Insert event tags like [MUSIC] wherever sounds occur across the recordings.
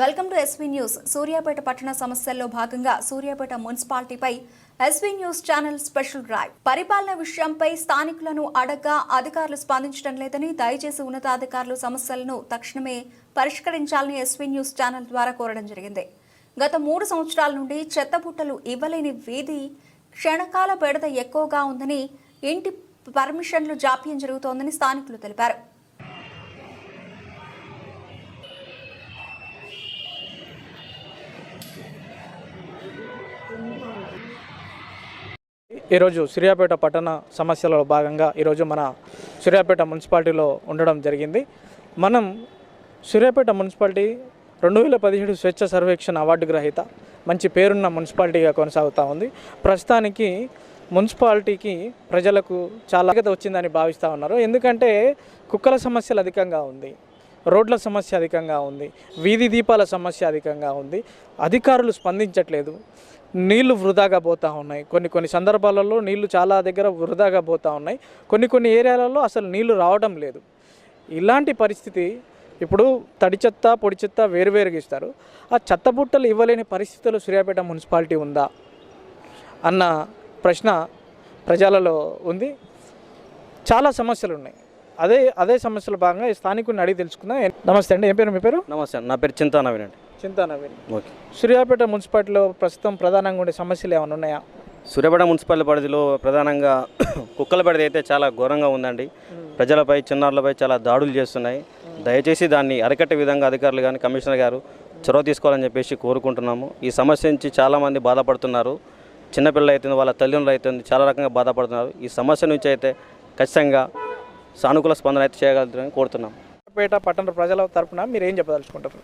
Welcome to SV news. Suryapet పట్టణ సమస్యల్లో భాగంగా Suryapet మున్సిపాలిటీపై SV news channel special drive. పరిపాలన విషయంపై స్థానికులను అడగ్గా అధికారులు స్పందించడం లేదని దయచేసి ఉన్నతాధికారులు సమస్యలను తక్షణమే పరిష్కరించాలని ఎస్వీ న్యూస్ ఛానల్ ద్వారా కోరడం జరిగింది. గత మూడు సంవత్సరాల నుండి చెత్తబుట్టలు ఇవ్వలేని వీధి క్షణకాల బెడద ఎక్కువగా ఉందని ఇంటి పర్మిషన్లు జాప్యం జరుగుతోందని స్థానికులు తెలిపారు. ఈరోజు సూర్యాపేట పట్టణ సమస్యలలో భాగంగా ఈరోజు మన సూర్యాపేట మున్సిపాలిటీలో ఉండడం జరిగింది. మనం సూర్యాపేట మున్సిపాలిటీ రెండు వేల పదిహేడు స్వచ్ఛ సర్వేక్షణ అవార్డు గ్రహీత. మంచి పేరున్న మున్సిపాలిటీగా కొనసాగుతూ ఉంది. ప్రస్తుతానికి మున్సిపాలిటీకి ప్రజలకు చాలా వచ్చిందని భావిస్తూ ఉన్నారు. ఎందుకంటే కుక్కల సమస్యలు అధికంగా ఉంది. రోడ్ల సమస్య అధికంగా ఉంది వీధి దీపాల సమస్య అధికంగా ఉంది. అధికారులు స్పందించట్లేదు. నీళ్ళు వృధాగా పోతూ ఉన్నాయి. కొన్ని కొన్ని సందర్భాలలో నీళ్ళు చాలా దగ్గర వృధాగా పోతూ ఉన్నాయి. కొన్ని కొన్ని ఏరియాలలో అసలు నీళ్ళు రావడం లేదు. ఇలాంటి పరిస్థితి ఇప్పుడు తడి చెత్త పొడి చెత్త వేరువేరుగా ఇస్తారు ఆ చెత్త బుట్టలు ఇవ్వలేని పరిస్థితుల్లో సూర్యాపేట మున్సిపాలిటీ ఉందా అన్న ప్రశ్న ప్రజలలో ఉంది. చాలా సమస్యలు ఉన్నాయి అదే అదే సమస్యల భాగంగా ఈ స్థానికుడిని అడిగి తెలుసుకుందాం. నమస్తే అండి ఏం పేరు మీ పేరు? నమస్తే నా పేరు చింతా నవీన్ అండి. చింతా నవీన్. ఓకే. సూర్యాపేట మున్సిపాలిటీలో ప్రస్తుతం ప్రధానంగా ఉండే సమస్యలు ఏమైనా ఉన్నాయా? సూర్యాపేట మున్సిపల్ పరిధిలో ప్రధానంగా [COUGHS] కుక్కల పరిధి అయితే చాలా ఘోరంగా ఉందండి. ప్రజలపై చిన్నారులపై చాలా దాడులు చేస్తున్నాయి. దయచేసి దాన్ని అరికట్టే విధంగా అధికారులు కానీ కమిషనర్ గారు చొరవ తీసుకోవాలని చెప్పేసి కోరుకుంటున్నాము. ఈ సమస్య నుంచి చాలామంది బాధపడుతున్నారు. చిన్నపిల్లలు అవుతుంది వాళ్ళ తల్లిదండ్రులు అవుతుంది చాలా రకంగా బాధపడుతున్నారు. ఈ సమస్య నుంచి అయితే ఖచ్చితంగా సానుకూల స్పందన అయితే చేయగలుగుతారని కోరుతున్నాం. సూర్యాపేట పట్టణ ప్రజల తరపున మీరు ఏం చెప్పదలుచుకుంటారు?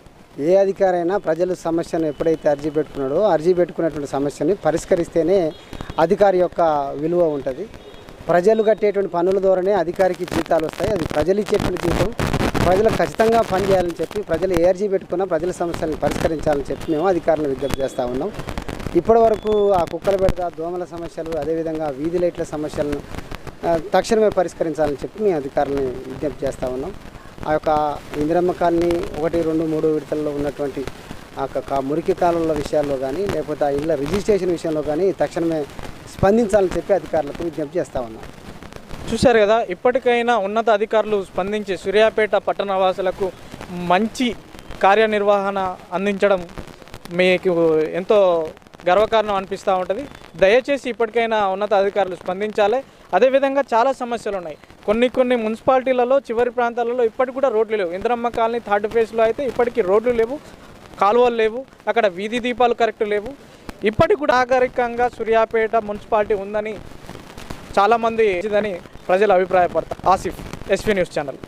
ఏ అధికారైనా ప్రజల సమస్యను ఎప్పుడైతే అర్జీ పెట్టుకున్నాడో అర్జీ పెట్టుకున్నటువంటి సమస్యని పరిష్కరిస్తేనే అధికారి యొక్క విలువ ఉంటుంది. ప్రజలు కట్టేటువంటి పన్నుల ద్వారానే అధికారికి జీతాలు వస్తాయి. అది ప్రజలు ఇచ్చేటువంటి జీతం. ప్రజలకు ఖచ్చితంగా పనిచేయాలని చెప్పి ప్రజలు ఏ అర్జీ పెట్టుకున్నా ప్రజల సమస్యలను పరిష్కరించాలని చెప్పి మేము అధికారులను విజ్ఞప్తి చేస్తూ ఉన్నాం. ఇప్పటి వరకు ఆ కుక్కల బెడద దోమల సమస్యలు అదేవిధంగా వీధి లైట్ల సమస్యలను తక్షణమే పరిష్కరించాలని చెప్పి మేము అధికారులను విజ్ఞప్తి చేస్తూ ఉన్నాం. ఆ యొక్క ఇందిరమ్మ కాలనీ ఒకటి రెండు మూడు విడతల్లో ఉన్నటువంటి ఆ యొక్క మురికి కాలువల విషయాల్లో కానీ లేకపోతే ఆ ఇళ్ళ రిజిస్ట్రేషన్ విషయంలో కానీ తక్షణమే స్పందించాలని చెప్పి అధికారులకు విజ్ఞప్తి చేస్తూ ఉన్నాం. చూశారు కదా ఇప్పటికైనా ఉన్నత అధికారులు స్పందించి సూర్యాపేట పట్టణవాసులకు మంచి కార్యనిర్వహణ అందించడం మీకు ఎంతో గర్వకారణం అనిపిస్తూ ఉంటుంది. దయచేసి ఇప్పటికైనా ఉన్నత అధికారులు స్పందించాలి. అదేవిధంగా చాలా సమస్యలు ఉన్నాయి. కొన్ని కొన్ని మున్సిపాలిటీలలో చివరి ప్రాంతాలలో ఇప్పటికి కూడా రోడ్లు లేవు. ఇంద్రమ్మ కాలనీ థర్డ్ ఫేజ్లో అయితే ఇప్పటికీ రోడ్లు లేవు కాలువలు లేవు అక్కడ వీధి దీపాలు కరెక్ట్ లేవు. ఇప్పటికి కూడా నాగరికంగా సూర్యాపేట మున్సిపాలిటీ ఉందని చాలామంది ఇదని ప్రజలు అభిప్రాయపడతారు ఆసిఫ్ ఎస్పీ న్యూస్ ఛానల్.